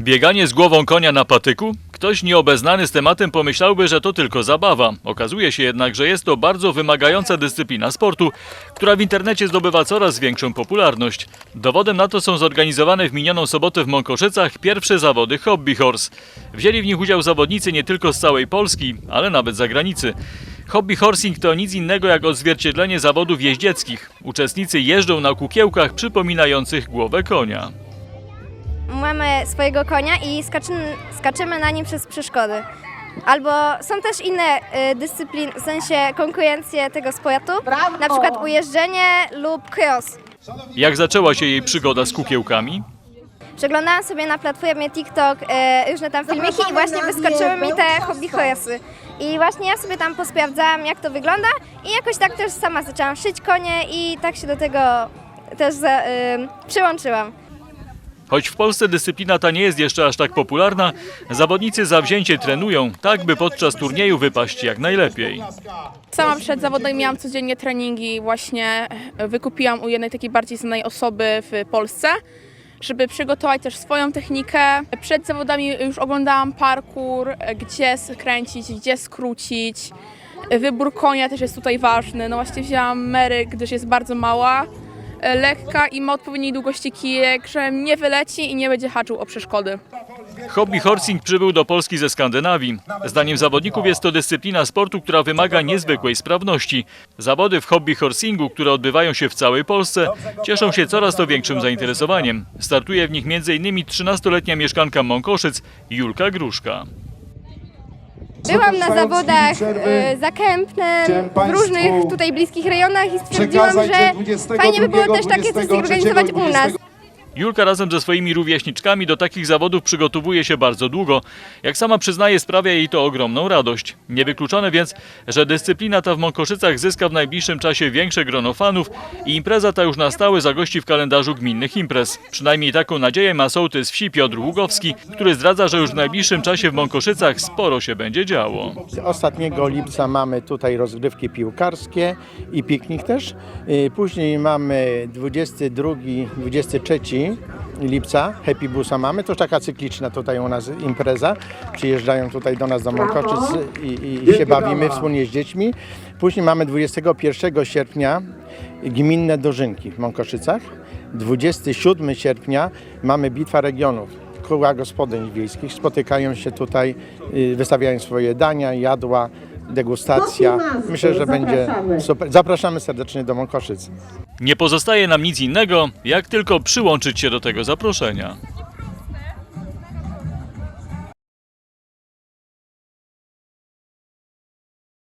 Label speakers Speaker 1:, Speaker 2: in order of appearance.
Speaker 1: Bieganie z głową konia na patyku? Ktoś nieobeznany z tematem pomyślałby, że to tylko zabawa. Okazuje się jednak, że jest to bardzo wymagająca dyscyplina sportu, która w internecie zdobywa coraz większą popularność. Dowodem na to są zorganizowane w minioną sobotę w Mąkoszycach pierwsze zawody Hobby Horse. Wzięli w nich udział zawodnicy nie tylko z całej Polski, ale nawet z zagranicy. Hobby horsing to nic innego jak odzwierciedlenie zawodów jeździeckich. Uczestnicy jeżdżą na kukiełkach przypominających głowę konia.
Speaker 2: Mamy swojego konia i skaczymy, skaczemy na nim przez przeszkody. Albo są też inne y, dyscypliny, w sensie konkurencje tego sportu, na przykład ujeżdżenie lub cross.
Speaker 1: Jak zaczęła się jej przygoda z kukiełkami?
Speaker 2: Przeglądałam sobie na platformie TikTok y, różne tam filmiki i właśnie wyskoczyły mi te hobby horse'y. I właśnie ja sobie tam posprawdzałam jak to wygląda i jakoś tak też sama zaczęłam szyć konie i tak się do tego też za, y, przyłączyłam.
Speaker 1: Choć w Polsce dyscyplina ta nie jest jeszcze aż tak popularna, zawodnicy zawzięcie trenują, tak by podczas turnieju wypaść jak najlepiej.
Speaker 3: Sama przed zawodami miałam codziennie treningi, właśnie wykupiłam u jednej takiej bardziej znanej osoby w Polsce, żeby przygotować też swoją technikę. Przed zawodami już oglądałam parkour, gdzie skręcić, gdzie skrócić. Wybór konia też jest tutaj ważny. No właśnie wzięłam Mary, gdyż jest bardzo mała, lekka i ma odpowiedniej długości kijek, że nie wyleci i nie będzie haczył o przeszkody.
Speaker 1: Hobby horsing przybył do Polski ze Skandynawii. Zdaniem zawodników jest to dyscyplina sportu, która wymaga niezwykłej sprawności. Zawody w hobby horsingu, które odbywają się w całej Polsce, cieszą się coraz to większym zainteresowaniem. Startuje w nich m.in. 13-letnia mieszkanka Mąkoszyc Julka Gruszka.
Speaker 2: Byłam na zawodach y, za Kępnem, w różnych tutaj bliskich rejonach i stwierdziłam, że fajnie by było też takie coś zorganizować u nas.
Speaker 1: Julka razem ze swoimi rówieśniczkami do takich zawodów przygotowuje się bardzo długo. Jak sama przyznaje, sprawia jej to ogromną radość. Niewykluczone więc, że dyscyplina ta w Mąkoszycach zyska w najbliższym czasie większe grono fanów i impreza ta już na stałe zagości w kalendarzu gminnych imprez. Przynajmniej taką nadzieję ma sołtys wsi Piotr Ługowski, który zdradza, że już w najbliższym czasie w Mąkoszycach sporo się będzie działo.
Speaker 4: Ostatniego lipca mamy tutaj rozgrywki piłkarskie i piknik też. Y, Później mamy 22, 23 lipca, Happy Busa mamy, to już taka cykliczna tutaj u nas impreza. Przyjeżdżają tutaj do nas do Mąkoczyc i, i, się bawimy wspólnie z dziećmi. Później mamy 21 sierpnia gminne dożynki w Mąkoszycach. 27 sierpnia mamy Bitwa Regionów. Koła gospodyń wiejskich spotykają się tutaj, y, wystawiają swoje dania, jadła, degustacja. Myślę, że będzie super. Zapraszamy serdecznie do Mąkoszyc.
Speaker 1: Nie pozostaje nam nic innego, jak tylko przyłączyć się do tego zaproszenia.